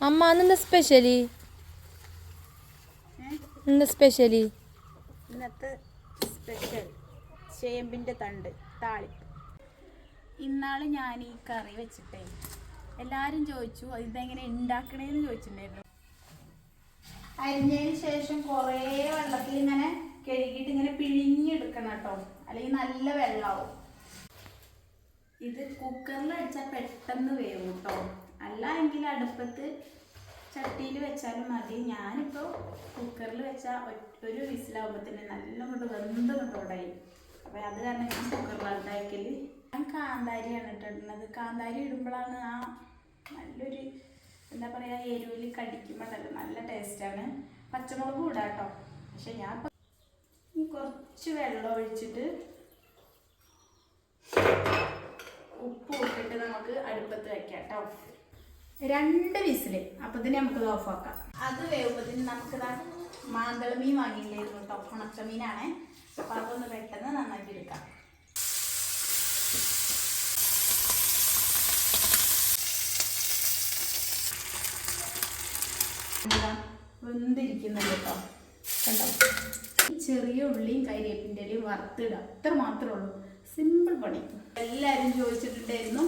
അമ്മ അന്നെന്താ സ്പെഷ്യലി എന്താ സ്പെഷ്യലി ഇന്നത്തെ സ്പെഷ്യൽ ചേമ്പിന്റെ തണ്ട് താളി ഇന്നാൾ ഞാൻ ഈ കറി വെച്ചിട്ടേ എല്ലാരും ചോദിച്ചു ഇതെങ്ങനെ ഉണ്ടാക്കണേന്ന് ചോദിച്ചിട്ടുണ്ടായിരുന്നു. അരിഞ്ഞതിന് ശേഷം കുറേ വെള്ളത്തിൽ ഇങ്ങനെ കഴുകിയിട്ട് ഇങ്ങനെ പിഴിഞ്ഞെടുക്കണം കേട്ടോ. അല്ലെങ്കിൽ നല്ല വെള്ളമാവും ഇത് കുക്കറിൽ വെച്ചാൽ പെട്ടെന്ന് വേവും കേട്ടോ. അല്ല എങ്കിൽ അടുപ്പത്ത് ചട്ടിയിൽ വെച്ചാലും മതി. ഞാനിപ്പോൾ കുക്കറിൽ വെച്ചാൽ ഒരു വിസിലാവുമ്പോൾ തന്നെ നല്ല കൊണ്ട് വെന്ത് കൊണ്ടോടായി അപ്പോൾ അത് കാരണം ഞാൻ കുക്കറിലാണ് ഉണ്ടാക്കൽ ഞാൻ കാന്താരിയാണ് ഇട്ടിടുന്നത് കാന്താരി ഇടുമ്പോഴാണ് ആ നല്ലൊരു എന്താ പറയുക എരിവിൽ കടിക്കുമ്പോഴല്ലോ നല്ല ടേസ്റ്റാണ് പച്ചമുളക് ഇടാം കേട്ടോ പക്ഷെ ഞാൻ കുറച്ച് വെള്ളം ഒഴിച്ചിട്ട് ഉപ്പ് ഇട്ടിട്ട് നമുക്ക് അടുപ്പത്ത് വെക്കാം കേട്ടോ രണ്ട് വിസിൽ. അപ്പത്തിന് നമുക്ക് ഓഫ് ആക്കാം അത് വേവുമ്പത്തിന് നമുക്കിതാ മാന്തള മീൻ വാങ്ങിയില്ലായിരുന്നു കേട്ടോ. ഉണക്ക മീനാണ്. അപ്പൊ അതൊന്ന് പെട്ടെന്ന് നന്നാക്കി എടുക്കാം. വെന്തിരിക്കുന്നുണ്ട് കേട്ടോ. കണ്ടോ? ചെറിയ ഉള്ളിയും കരിയേപ്പിന്റെ ഇലയും വറുത്തിടുക അത്ര മാത്രമേ ഉള്ളൂ. സിമ്പിൾ പണി. എല്ലാവരും ചോദിച്ചിട്ടുണ്ടായിരുന്നു.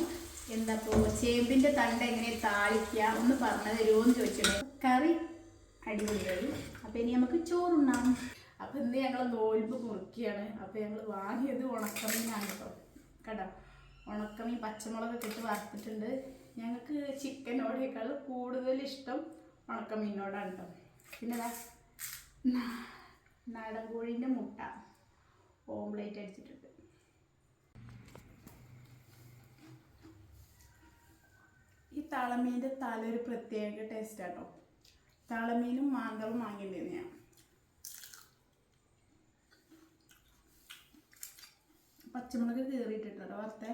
എന്താ ചേമ്പിന്റെ തണ്ട് എങ്ങനെ താളിക്കുക ഒന്ന് പറഞ്ഞു തരുമോ എന്ന് കറി അടിപൊളിയായി. അപ്പോൾ ഇനി നമുക്ക് ചോറുണ്ണാം. അപ്പോൾ ഇന്ന് ഞങ്ങൾ നോൽമ്പ് മുറുക്കിയാണ് അപ്പോൾ ഞങ്ങൾ വാങ്ങിയത് ഉണക്കമീനാണ് കേട്ടോ കേട്ടോ ഉണക്കമീൻ പച്ചമുളകൊക്കെ ഇട്ട് വറുത്തിട്ടുണ്ട്. ഞങ്ങൾക്ക് ചിക്കനോടേക്കാൾ കൂടുതൽ ഇഷ്ടം ഉണക്കമീനോടാണ് കേട്ടോ പിന്നെ നാടൻ കോഴീന്റെ മുട്ട. ഓംലേറ്റ് അടിച്ചിട്ടുണ്ട്. താളമീന്റെ തല ഒരു പ്രത്യേക ടേസ്റ്റ് കേട്ടോ താളമീനും മാന്തളും വാങ്ങിയിട്ടുണ്ടായിരുന്നു ഞാൻ. പച്ചമുളക് കീറിയിട്ടിട്ടോ വറുത്തെ.